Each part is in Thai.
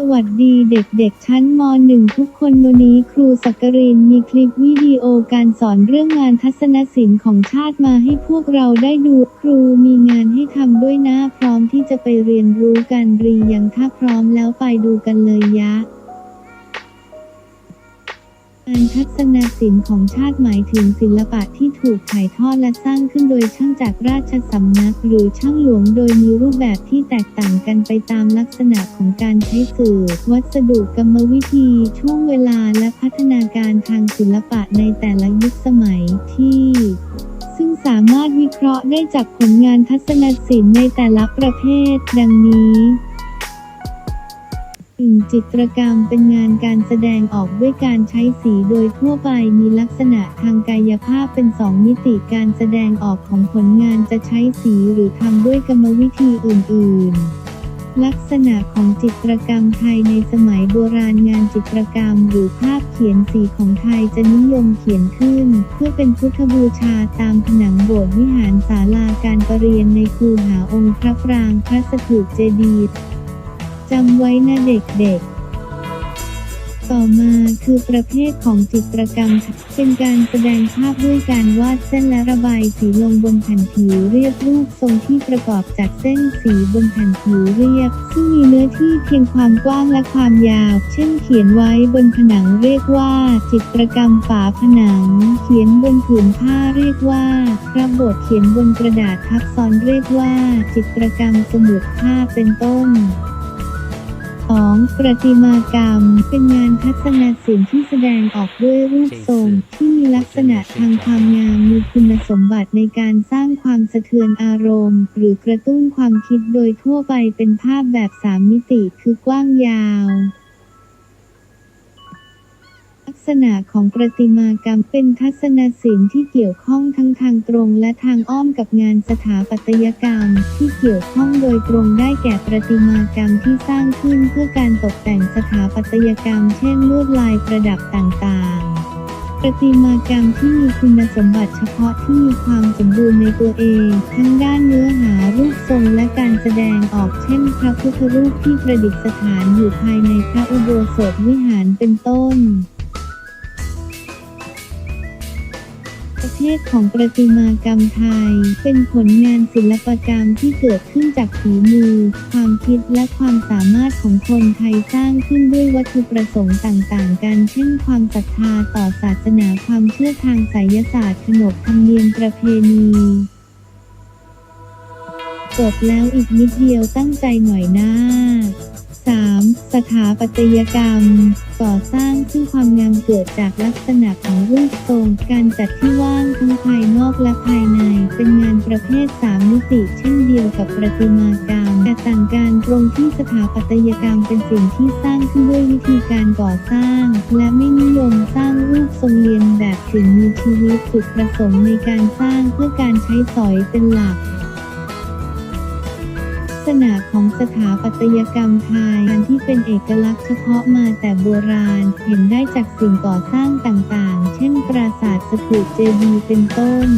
สวัสดีเด็กๆ ชั้นม .1 ทุกคนวันนี้ครูสักกรินมีคลิปวิดีโอการสอนเรื่องงานทัศนศิลป์ของชาติมาให้พวกเราได้ดู ครูมีงานให้ทำด้วยนะพร้อมที่จะไปเรียนรู้กันรียังถ้าพร้อมแล้วไปดูกันเลยยะ งานทัศนศิลป์ของชาติหมายถึงศิลปะที่ถูกถ่ายทอดและสร้างขึ้นโดยช่างจากราชสำนัก หรือช่างหลวงโดยมีรูปแบบที่แตกต่างกันไปตามลักษณะของการใช้สื่อ วัสดุกรรมวิธี ช่วงเวลาและพัฒนาการทางศิลปะในแต่ละยุคสมัยที่ซึ่งสามารถวิเคราะห์ได้จากผลงานทัศนศิลป์ในแต่ละประเภท ดังนี้ หนึ่งจิตรกรรมเป็นงานการแสดงออกด้วยการใช้สีโดยทั่วไปมีลักษณะทางกายภาพเป็นสองมิติการแสดงออกของผลงานจะใช้สีหรือทำด้วยกรรมวิธีอื่น ๆลักษณะของจิตรกรรมไทยในสมัยโบราณงานจิตรกรรมหรือภาพเขียนสีของไทยจะนิยมเขียนขึ้น เพื่อเป็นพุทธบูชาตามผนังโบสถ์วิหารศาลาการประเรียนในคูหาองค์พระปรางพระสถูปเจดีย์ จำไว้นะเด็กๆต่อมาคือประเภทของจิตรกรรม เป็นการแสดงภาพด้วยการวาดเส้นและระบายสีลงบนแผ่นผิวเรียบรูปทรงที่ประกอบจากเส้นสีบนแผ่นผิวเรียบ ซึ่งมีเนื้อที่เพียงความกว้างและความยาว เช่นเขียนไว้บนผนังเรียกว่า จิตรกรรมฝาผนัง เขียนบนผืนผ้าเรียกว่าพระบทเขียนบนกระดาษทับซ้อนเรียกว่า จิตรกรรมสมุดภาพเป็นต้น 2. ประติมากรรม เป็นงานทัศนศิลป์ที่แสดงออกด้วยรูปทรง ที่มีลักษณะทางความงามมีคุณสมบัติในการสร้างความสะเทือนอารมณ์ หรือกระตุ้นความคิดโดยทั่วไปเป็นภาพแบบสามมิติคือกว้างยาวลัก ษณะของประติมากรรมเป็นทัศนศิลป์ที่เกี่ยวข้องทั้งทางตรงและทางอ้อมกับงานสถาปัตยกรรม ที่เกี่ยวข้องโดยตรงได้แก่ประติมากรรมที่สร้างขึ้นเพื่อการตกแต่งสถาปัตยกรรม เช่นลวดลายประดับต่างๆประติมากรรมที่มีคุณสมบัติเฉพาะที่มีความสมบูรณ์ในตัวเอง ทั้งด้านเนื้อหารูปทรงและการแสดงออกเช่น พระพุทธรูปที่ประดิษฐานอยู่ภายในพระอุโบสถวิหารเป็นต้น เภทของประติมากรรมไทย เป็นผลงานศิลปกรรมที่เกิดขึ้นจากฝีมือ ความคิดและความสามารถของคนไทยสร้างขึ้นด้วยวัตถุประสงค์ต่างๆ กัน เช่น ความศรัทธาต่อศาสนาความเชื่อทางไสยศาสตร์ขนบธรรมเนียมประเพณีจบแล้วอีกนิดเดียวตั้งใจหน่อยนะ 3. สถาปัตยกรรม ก่อสร้างซึ่งความงามเกิดจากลักษณะของรูปทรง การจัดที่ว่างทั้งภายนอกและภายใน เป็นงานประเภท 3 มิติ เช่นเดียวกับประติมากรรม แต่ต่างกันตรงที่สถาปัตยกรรมเป็นสิ่งที่สร้างขึ้นด้วยวิธีการก่อสร้าง และไม่นิยมสร้างรูปทรงเรียนแบบสิ่งมีชีวิตจุดประสงค์ในการสร้างเพื่อการใช้สอยเป็นหลักลัก ษณะของสถาปัตยกรรมไทยอันที่เป็นเอกลักษณ์เฉพาะมาแต่โบราณ เห็นได้จากสิ่งก่อสร้างต่างๆ เช่น ปราสาทสถูปเจดีย์เป็นต้น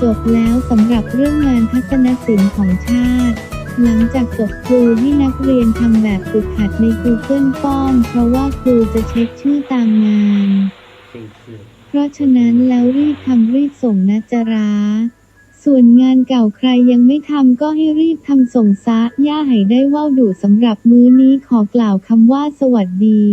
จบแล้วสำหรับเรื่องงานทัศนศิลป์ของชาติหลังจากจบครูให้นักเรียนทำแบบฝึกหัดใน Google Form เพราะว่าครูจะเช็คชื่อตามงาน เพราะฉะนั้นแล้วรีบทำรีบส่งนะจารา ส่วนงานเก่าใครยังไม่ทำก็ให้รีบทำส่งซะ ย่าให้ได้ว่าวดูสำหรับมื้อนี้ขอกล่าวคำว่าสวัสดี